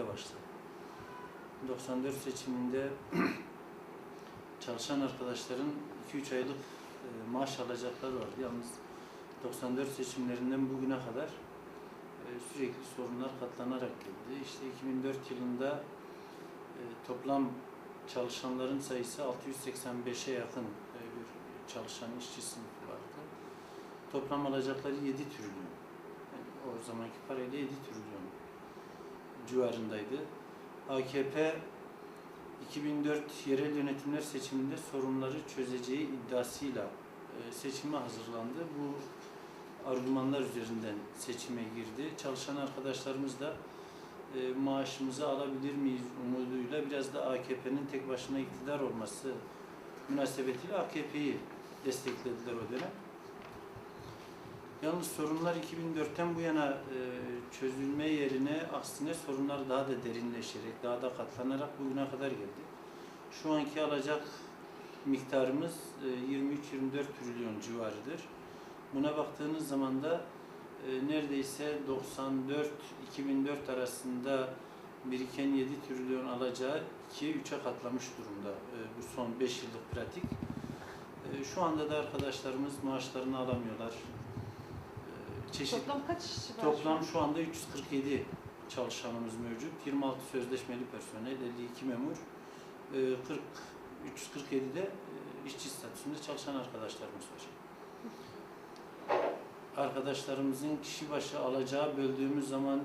birlikte başladı. 94 seçiminde çalışan arkadaşların 2-3 aylık e, maaş alacakları vardı. Yalnız 94 seçimlerinden bugüne kadar e, sürekli sorunlar katlanarak geldi. İşte 2004 yılında e, toplam çalışanların sayısı 685'e yakın bir çalışan işçi sınıfı vardı. Toplam alacakları 7 trilyon. Yani o zamanki parayla 7 trilyon civarındaydı. AKP 2004 yerel yönetimler seçiminde sorunları çözeceği iddiasıyla e, seçime hazırlandı. Bu argümanlar üzerinden seçime girdi. Çalışan arkadaşlarımız da e, maaşımızı alabilir miyiz umuduyla biraz da AKP'nin tek başına iktidar olması münasebetiyle AKP'yi desteklediler o dönem. Yalnız sorunlar 2004'ten bu yana e, çözülme yerine aksine sorunlar daha da derinleşerek, daha da katlanarak bugüne kadar geldi. Şu anki alacak miktarımız e, 23-24 trilyon civarıdır. Buna baktığınız zaman da e, neredeyse 94-2004 arasında biriken 7 trilyon alacağı 2'ye 3'e katlamış durumda e, bu son 5 yıllık pratik. E, şu anda da arkadaşlarımız maaşlarını alamıyorlar. E, çeşitli Toplam kaç kişi var? Toplam şu anda 347 çalışanımız mevcut. 26 sözleşmeli personel, 52 memur, e, 40 347'de e, işçi statüsünde çalışan arkadaşlarımız var. Arkadaşlarımızın kişi başı alacağı böldüğümüz zaman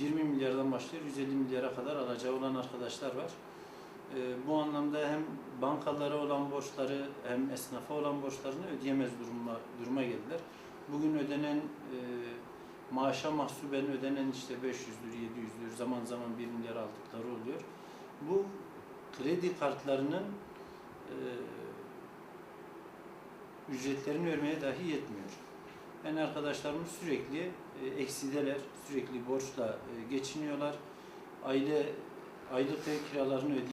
20 milyardan başlıyor 150 milyara kadar alacağı olan arkadaşlar var. E, Bu anlamda hem bankalara olan borçları hem esnafa olan borçlarını ödeyemez duruma, duruma geldiler. Bugün ödenen e, maaşa mahsuben ödenen işte 500'dür, 700'dür, zaman zaman 1 milyar aldıkları oluyor. Bu kredi kartlarının e, ücretlerini vermeye dahi yetmiyor. Yani arkadaşlarımız sürekli e, eksideler, sürekli borçla e, geçiniyorlar. Aile aylık kiralarını ödeyemiyorlar.